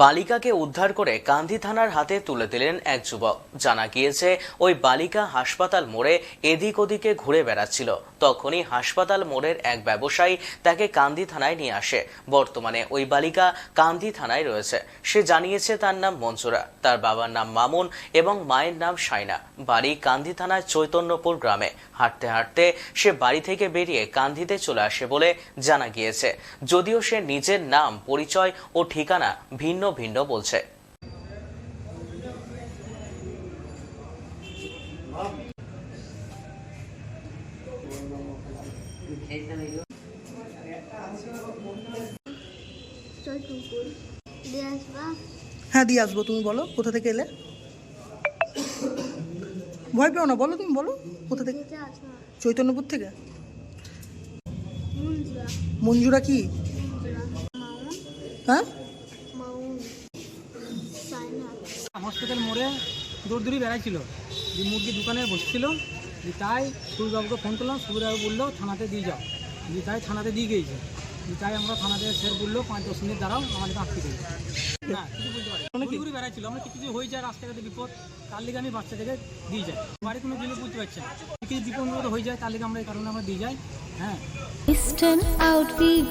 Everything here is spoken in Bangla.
বালিকাকে উদ্ধার করে কান্দি থানার হাতে তুলে দিলেন এক যুবক। জানা গিয়েছে, ওই বালিকা হাসপাতাল মোড়ে এদিক ওদিকে ঘুরে বেড়াচ্ছিল। তখনই হাসপাতাল মোড়ের এক ব্যবসায়ী তাকে কান্দি থানায় নিয়ে আসে। বর্তমানে ওই বালিকা কান্দি থানায় রয়েছে। সে জানিয়েছে, তার নাম মঞ্জুরা তার বাবার নাম মামুন এবং মায়ের নাম সাইনা বাড়ি কান্দি থানার চৈতন্যপুর গ্রামে। হাঁটতে হাঁটতে সে বাড়ি থেকে বেরিয়ে কান্দিতে চলে আসে বলে জানা গিয়েছে। যদিও সে নিজের নাম, পরিচয় ও ঠিকানা ভিন্ন ভিন্ন ভিন্ন বলছে। হ্যাঁ দিয়ে আসব, তুমি বলো, কোথা থেকে এলে? ভয় পেও না, বলো তুমি, বলো, কোথা থেকে? চৈতন্যপুর থেকে? মঞ্জুরা। কি? হ্যাঁ মাউন সাইনা হসপিটাল মোড়ে দৌড় দৌড়ি বেড়াইছিল। যে মুরগি দোকানে বসছিল। যে তাই সুরবাবুকে ফোন করলাম সুরবাবু বলল থানাতে দিয়ে যাও। যে তাই থানাতে দিয়ে গিয়েছে। যে তাই আমরা থানাতে স্যার বলল পাঁচ দশ মিনিট দাঁড়াও আমাদের আটকে দিই না কিছু বলতে পারি ঘুরে বেড়াইছিল। আমরা কিছু হয়ে যায় রাস্তাঘাটে বিপদ। তার লিগে আমি বাচ্চাটাকে দিয়ে যাই। বাড়ি কোনো জিনিস বুঝতে পারছি না। কিছু বিপদ বিপদ হয়ে যায় তার লিগে আমরা এই কারণে আমরা দিয়ে যাই। হ্যাঁ। Eastern outfit